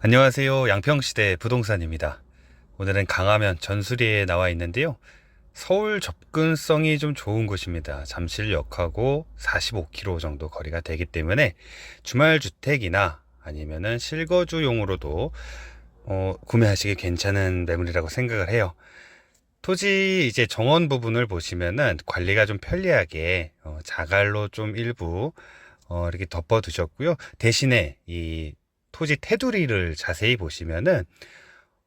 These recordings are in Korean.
안녕하세요. 양평시대 부동산입니다. 오늘은 강화면 전수리에 나와 있는데요. 서울 접근성이 좀 좋은 곳입니다. 잠실역하고 45km 정도 거리가 되기 때문에 주말 주택이나 아니면은 실거주용으로도 어, 구매하시기 괜찮은 매물이라고 생각을 해요. 토지 이제 정원 부분을 보시면은 관리가 좀 편리하게 어, 자갈로 좀 일부 어, 이렇게 덮어 두셨고요. 대신에 이 토지 테두리를 자세히 보시면은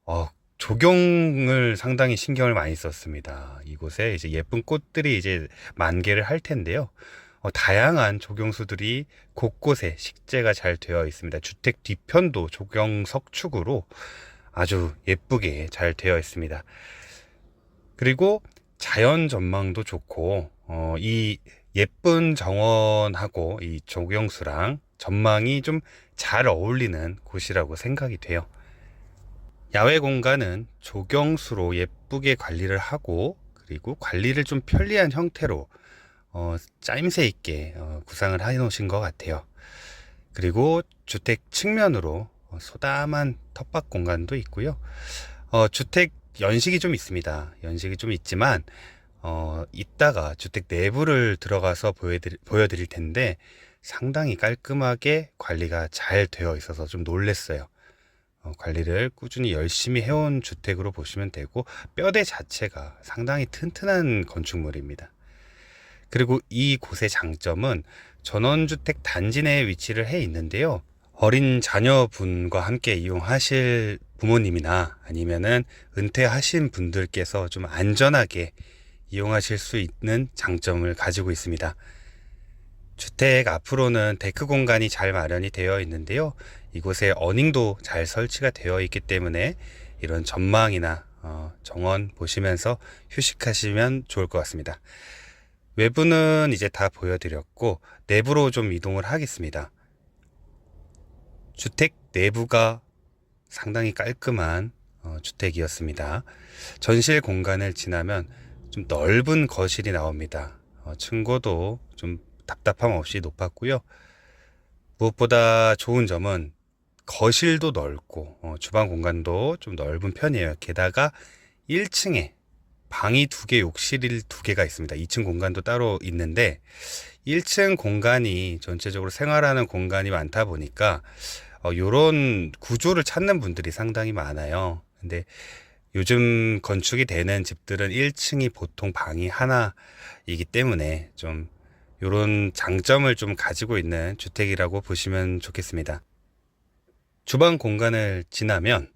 어, 조경을 상당히 신경을 많이 썼습니다. 이곳에 이제 예쁜 꽃들이 이제 만개를 할 텐데요. 어, 다양한 조경수들이 곳곳에 식재가 잘 되어 있습니다. 주택 뒤편도 조경 석 축으로 아주 예쁘게 잘 되어 있습니다. 그리고 자연 전망도 좋고 어, 이 예쁜 정원하고 이 조경수랑 전망이 좀 잘 어울리는 곳이라고 생각이 돼요. 야외 공간은 조경수로 예쁘게 관리를 하고 그리고 관리를 좀 편리한 형태로 어, 짜임새 있게 어, 구상을 해 놓으신 것 같아요. 그리고 주택 측면으로 어, 소담한 텃밭 공간도 있고요. 어, 주택 연식이 좀 있습니다. 연식이 좀 있지만 어, 이따가 주택 내부를 들어가서 보여드릴, 보여드릴 텐데 상당히 깔끔하게 관리가 잘 되어 있어서 좀 놀랬어요. 어, 관리를 꾸준히 열심히 해온 주택으로 보시면 되고 뼈대 자체가 상당히 튼튼한 건축물입니다. 그리고 이 곳의 장점은 전원주택 단지 내에 위치를 해 있는데요. 어린 자녀분과 함께 이용하실 부모님이나 아니면은 은퇴하신 분들께서 좀 안전하게 이용하실 수 있는 장점을 가지고 있습니다. 주택 앞으로는 데크 공간이 잘 마련이 되어 있는데요. 이곳에 어닝도 잘 설치가 되어 있기 때문에 이런 전망이나 어, 정원 보시면서 휴식하시면 좋을 것 같습니다. 외부는 이제 다 보여드렸고 내부로 좀 이동을 하겠습니다. 주택 내부가 상당히 깔끔한 어, 주택이었습니다. 전실 공간을 지나면 좀 넓은 거실이 나옵니다. 어, 층고도 좀 답답함 없이 높았고요. 무엇보다 좋은 점은 거실도 넓고 어, 주방 공간도 좀 넓은 편이에요. 게다가 1층에 방이 두 개, 욕실 두 개가 있습니다. 2층 공간도 따로 있는데 1층 공간이 전체적으로 생활하는 공간이 많다 보니까 어, 요런 구조를 찾는 분들이 상당히 많아요. 근데 요즘 건축이 되는 집들은 1층이 보통 방이 하나이기 때문에 좀 요런 장점을 좀 가지고 있는 주택이라고 보시면 좋겠습니다. 주방 공간을 지나면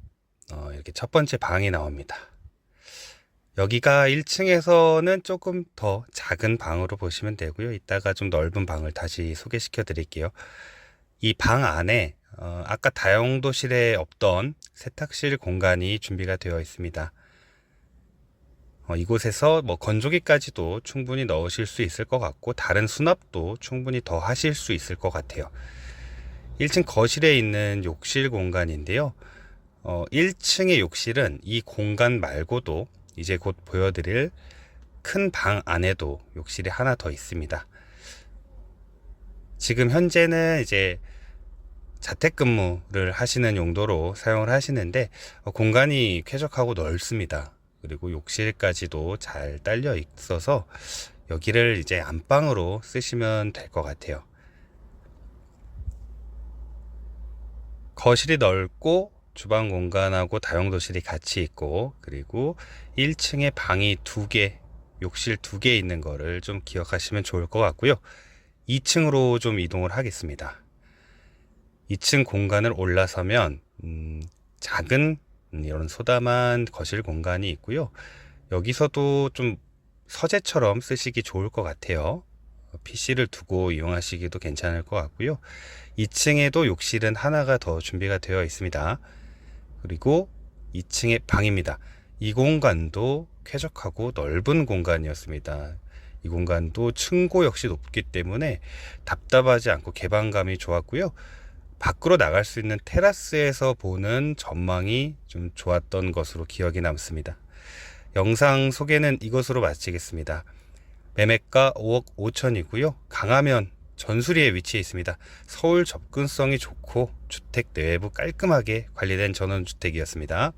어, 이렇게 첫 번째 방이 나옵니다. 여기가 1층에서는 조금 더 작은 방으로 보시면 되고요. 이따가 좀 넓은 방을 다시 소개시켜 드릴게요. 이 방 안에 어, 아까 다용도실에 없던 세탁실 공간이 준비가 되어 있습니다. 어, 이곳에서 뭐 건조기까지도 충분히 넣으실 수 있을 것 같고 다른 수납도 충분히 더 하실 수 있을 것 같아요. 1층 거실에 있는 욕실 공간인데요. 어, 1층의 욕실은 이 공간 말고도 이제 곧 보여드릴 큰 방 안에도 욕실이 하나 더 있습니다. 지금 현재는 이제 자택근무를 하시는 용도로 사용을 하시는데 어, 공간이 쾌적하고 넓습니다. 그리고 욕실까지도 잘 딸려 있어서 여기를 이제 안방으로 쓰시면 될 것 같아요. 거실이 넓고 주방 공간하고 다용도실이 같이 있고 그리고 1층에 방이 두 개, 욕실 두 개 있는 거를 좀 기억하시면 좋을 것 같고요. 2층으로 좀 이동을 하겠습니다. 2층 공간을 올라서면 음, 작은 이런 소담한 거실 공간이 있고요. 여기서도 좀 서재처럼 쓰시기 좋을 것 같아요. PC를 두고 이용하시기도 괜찮을 것 같고요. 2층에도 욕실은 하나가 더 준비가 되어 있습니다. 그리고 2층의 방입니다. 이 공간도 쾌적하고 넓은 공간이었습니다. 이 공간도 층고 역시 높기 때문에 답답하지 않고 개방감이 좋았고요. 밖으로 나갈 수 있는 테라스에서 보는 전망이 좀 좋았던 것으로 기억이 남습니다. 영상 소개는 이것으로 마치겠습니다. 매매가 5억 5천이고요. 강화면 전수리에 위치해 있습니다. 서울 접근성이 좋고 주택 내외부 깔끔하게 관리된 전원주택이었습니다.